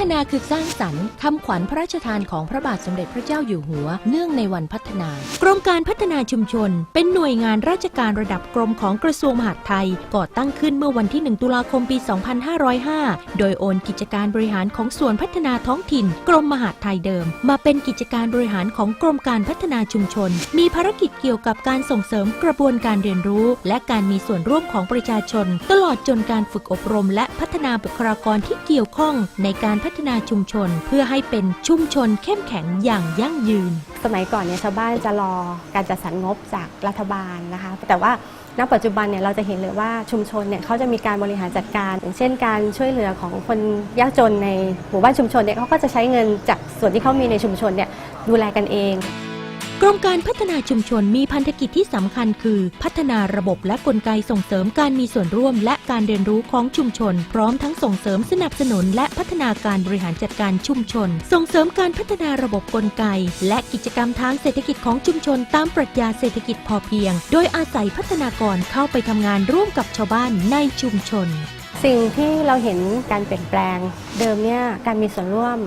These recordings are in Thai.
ฒนาคือสร้างสรรค์คำขวัญพระราชทานของพระบาทสมเด็จพระเจ้าอยู่หัว เนื่องในวันพัฒนากรมการพัฒนาชุมชน เป็นหน่วยงานราชการระดับกรมของกระทรวงมหาดไทย ก่อตั้งขึ้นเมื่อวันที่ 1 ตุลาคมปี 2505 โดยโอนกิจการบริหารของส่วนพัฒนาท้องถิ่น กรมมหาดไทยเดิม มาเป็นกิจการบริหารของกรมการพัฒนาชุมชน มีภารกิจเกี่ยวกับการส่งเสริมกระบวนการเรียนรู้ และการมีส่วนร่วมของประชาชน ตลอดจนการฝึกอบรม และพัฒนาบุคลากรที่เกี่ยวข้องในการพััฒนาชุมชนเพื่อให้เป็นชุมชนเข้มแข็งอย่างยั่งยืน สมัยก่อนเนี่ยชาวบ้านจะรอการจัดสรรงบจากรัฐบาลนะคะ แต่ว่าณปัจจุบันเนี่ยเราจะเห็นเลยว่าชุมชนเนี่ยเขาจะมีการบริหารจัดการ อย่างเช่น การช่วยเหลือของคนยากจนในหมู่บ้านชุมชนเนี่ยเขาก็จะใช้เงินจากส่วนที่เขามีในชุมชนเนี่ยดูแลกันเอง กรมการพัฒนาชุมชนมีพันธกิจที่สำคัญคือ พัฒนาระบบและกลไกส่งเสริมการมีส่วนร่วม และการเรียนรู้ของชุมชน พร้อมทั้งส่งเสริมสนับสนุน และพัฒนาการบริหารจัดการชุมชน ส่งเสริมการพัฒนาระบบกลไก และกิจกรรมทางเศรษฐกิจของชุมชน ตามปรัชญาเศรษฐกิจพอเพียง โดยอาศัยพัฒนากรเข้าไปทำงานร่วมกับชาวบ้านในชุมชน สิ่งที่เราเห็นการเปลี่ยนแปลง เดิมเนี่ยการมีส่วนร่วม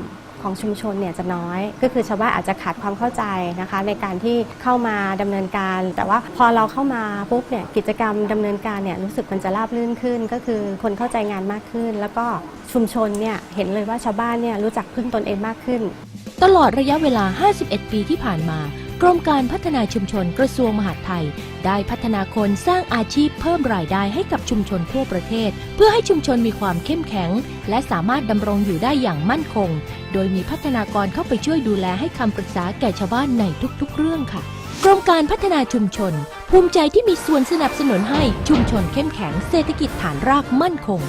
ของชุมชนเนี่ยจะน้อย ก็คือชาวบ้านอาจจะขาดความเข้าใจนะคะ ในการที่เข้ามาดำเนินการ แต่ว่าพอเราเข้ามาปุ๊บเนี่ยกิจกรรมดำเนินการเนี่ยรู้สึกมันจะราบรื่นขึ้น ก็คือคนเข้าใจงานมากขึ้น แล้วก็ชุมชนเนี่ยเห็นเลยว่าชาวบ้านเนี่ยรู้จักพึ่งตนเองมากขึ้น ตลอดระยะเวลา 51 ปีที่ผ่านมา กรมการพัฒนาชุมชนกระทรวงมหาดไทย ได้พัฒนาคนสร้างอาชีพเพิ่มรายได้ให้กับชุมชนทั่วประเทศ เพื่อให้ชุมชนมีความเข้มแข็ง และสามารถดำรงอยู่ได้อย่างมั่นคง โดยมีพัฒนากรเข้าไปช่วยดูแลให้คำปรึกษาแก่ชาวบ้านในทุกๆ เรื่องค่ะกรมการพัฒนาชุมชน ภูมิใจที่มีส่วนสนับสนุนให้ชุมชนเข้มแข็งเศรษฐกิจฐานรากมั่นคง